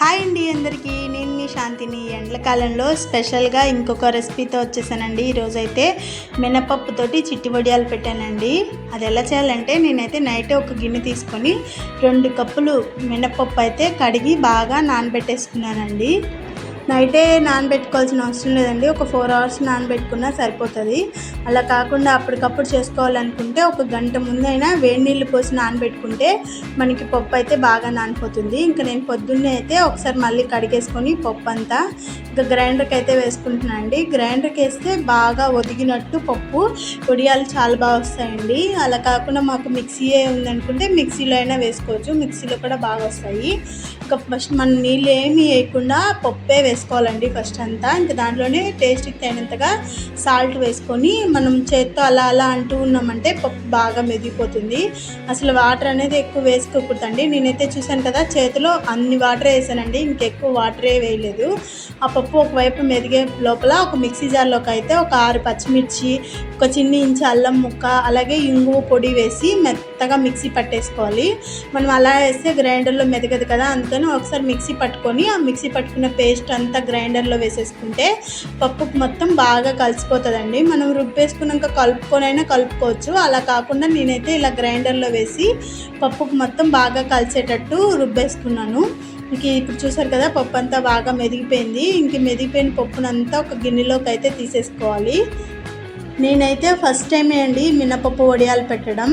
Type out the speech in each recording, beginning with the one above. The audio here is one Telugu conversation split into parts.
హాయ్ అండి అందరికీ. నేను మీ శాంతిని. ఎండ్లకాలంలో స్పెషల్గా ఇంకొక రెసిపీతో వచ్చేసానండి. ఈరోజైతే మినపప్పుతోటి చిట్టి వడియాలు పెట్టానండి. అది ఎలా చేయాలంటే నేనైతే నైట్ ఒక గిన్నె తీసుకొని రెండు కప్పులు మినపప్పు అయితే కడిగి బాగా నానబెట్టేసుకున్నానండి. నైటే నానబెట్టుకోవాల్సిన అవసరం లేదండి. ఒక ఫోర్ అవర్స్ నానబెట్టుకున్నా సరిపోతుంది. అలా కాకుండా అప్పటికప్పుడు చేసుకోవాలనుకుంటే ఒక గంట ముందైనా వేడి నీళ్ళు పోసి నానబెట్టుకుంటే మనకి పప్పు అయితే బాగా నానిపోతుంది. ఇంకా నేను పొద్దున్నే అయితే ఒకసారి మళ్ళీ కడిగేసుకొని పప్పు అంతా ఇంకా గ్రైండర్కి అయితే వేసుకుంటున్నాను అండి. గ్రైండర్కి వేస్తే బాగా ఒదిగినట్టు పప్పు పొడియాలు చాలా బాగా వస్తాయండి. అలా కాకుండా మాకు మిక్సీ ఉందనుకుంటే మిక్సీలో అయినా వేసుకోవచ్చు. మిక్సీలో కూడా బాగా వస్తాయి. ఇంకా ఫస్ట్ మనం నీళ్ళు ఏమి వేయకుండా పప్పే వేసుకోవాలండి ఫస్ట్ అంతా. ఇంకా దాంట్లోనే టేస్ట్కి తగినంతగా సాల్ట్ వేసుకొని మనం చేత్తో అలా అలా అంటూ ఉన్నామంటే పప్పు బాగా మెదిగిపోతుంది. అసలు వాటర్ అనేది ఎక్కువ వేసుకోకూడదండి. నేనైతే చూశాను కదా చేతిలో అన్ని వాటర్ వేసానండి. ఇంకెక్కువ వాటరే వేయలేదు. ఆ పప్పు ఒకవైపు మెదిగే లోపల ఒక మిక్సీ జార్లోకి అయితే ఒక ఆరు పచ్చిమిర్చి ఒక చిన్ని ఇంచి అల్లం ముక్క అలాగే ఇంగువ పొడి వేసి మెత్తగా మిక్సీ పట్టేసుకోవాలి. మనం అలా వేస్తే గ్రైండర్లో మెదగదు కదా అందుకని ఒకసారి మిక్సీ పట్టుకొని ఆ మిక్సీ పట్టుకున్న పేస్ట్ అంతా గ్రైండర్లో వేసేసుకుంటే పప్పు మొత్తం బాగా కలిసిపోతుందండి. మనం రుబ్బేసుకున్నాక కలుపుకొనైనా కలుపుకోవచ్చు. అలా కాకుండా నేనైతే ఇలా గ్రైండర్లో వేసి పప్పుకు మొత్తం బాగా కలిసేటట్టు రుబ్బేసుకున్నాను. ఇంక ఇప్పుడు చూసారు కదా పప్పు అంతా బాగా మెదిగిపోయింది. ఇంక మెదిగిపోయిన పప్పునంతా ఒక గిన్నెలోకి అయితే తీసేసుకోవాలి. నేనైతే ఫస్ట్ టైమే అండి మినపప్పు వడియాలు పెట్టడం.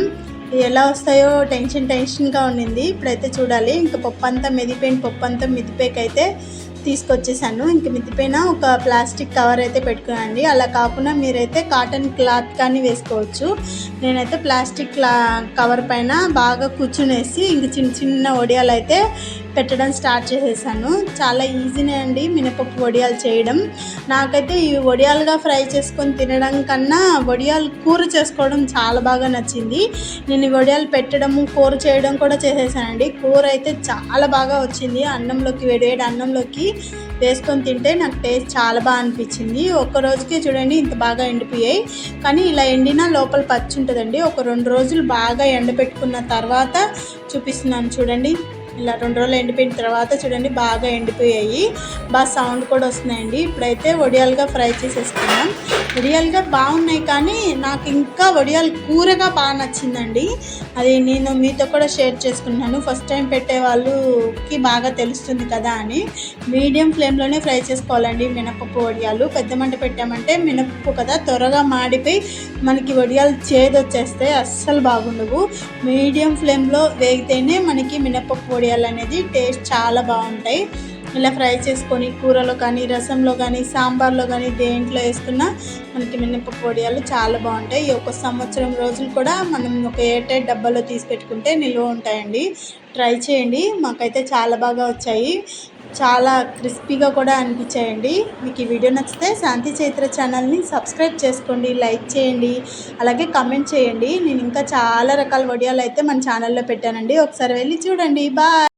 ఎలా వస్తాయో టెన్షన్ టెన్షన్గా ఉండింది. ఇప్పుడైతే చూడాలి. ఇంకా పప్పు అంతా మెదిపోయిన పప్పు అంతా మిదిపోయికైతే తీసుకొచ్చేసాను. ఇంక మిద్దిపైన ఒక ప్లాస్టిక్ కవర్ అయితే పెట్టుకునండి అలా కాకుండా మీరైతే కాటన్ క్లాత్ కానీ వేసుకోవచ్చు. నేనైతే ప్లాస్టిక్ కవర్ పైన బాగా కూర్చునేసి ఇంక చిన్న చిన్న ఒడియాలు అయితే పెట్టడం స్టార్ట్ చేసేసాను. చాలా ఈజీనే అండి మినపప్పు వడియాలు చేయడం. నాకైతే ఈ వడియాలుగా ఫ్రై చేసుకొని తినడం కన్నా వడియాలు కూర చేసుకోవడం చాలా బాగా నచ్చింది. నేను ఈ వడియాలు పెట్టడము కూర చేయడం కూడా చేసేసానండి. కూర అయితే చాలా బాగా వచ్చింది. అన్నంలోకి వేడివేడి అన్నంలోకి వేసుకొని తింటే నాకు టేస్ట్ చాలా బాగా అనిపించింది. ఒక రోజుకే చూడండి ఇంత బాగా ఎండిపోయాయి. కానీ ఇలా ఎండినా లోపల పచ్చి ఉంటుందండి. ఒక రెండు రోజులు బాగా ఎండబెట్టుకున్న తర్వాత చూపిస్తున్నాను చూడండి. ఇలా రెండు రోజులు ఎండిపోయిన తర్వాత చూడండి బాగా ఎండిపోయాయి. బాగా సౌండ్ కూడా వస్తున్నాయండి. ఇప్పుడైతే వడియాలుగా ఫ్రై చేసేసుకున్నాం వడియాలుగా బాగున్నాయి కానీ నాకు ఇంకా వడియాలు కూరగా బాగా నచ్చిందండి. అది నేను మీతో కూడా షేర్ చేసుకున్నాను ఫస్ట్ టైం పెట్టే వాళ్ళకి బాగా తెలుస్తుంది కదా అని. మీడియం ఫ్లేమ్లోనే ఫ్రై చేసుకోవాలండి మినపప్పు వడియాలు. పెద్ద మంట పెట్టామంటే మినపప్పు కదా త్వరగా మాడిపోయి మనకి వడియాలు చేదొచ్చేస్తే అస్సలు బాగుండవు. మీడియం ఫ్లేమ్లో వేగితేనే మనకి మినపప్పు మిరియాలు అనేది టేస్ట్ చాలా బాగుంటాయి. ఇలా ఫ్రై చేసుకొని కూరలో కానీ రసంలో కానీ సాంబార్లో కానీ దేంట్లో వేసుకున్నా మనకి మినపప్పు వడియాలు చాలా బాగుంటాయి. ఒక సంవత్సరం రోజులు కూడా మనం ఒక ఎయిర్ టైట్ డబ్బాలో తీసి పెట్టుకుంటే నిల్వ ఉంటాయండి. ట్రై చేయండి. మాకైతే చాలా బాగా వచ్చాయి. చాలా క్రిస్పీగా కూడా అనిపించాయండి. మీకు ఈ వీడియో నచ్చితే శాంతి చైత్ర ఛానల్ని సబ్స్క్రైబ్ చేసుకోండి లైక్ చేయండి అలాగే కమెంట్ చేయండి. నేను ఇంకా చాలా రకాల వడియాలు అయితే మన ఛానల్లో పెట్టానండి. ఒకసారి వెళ్ళి చూడండి. బాయ్!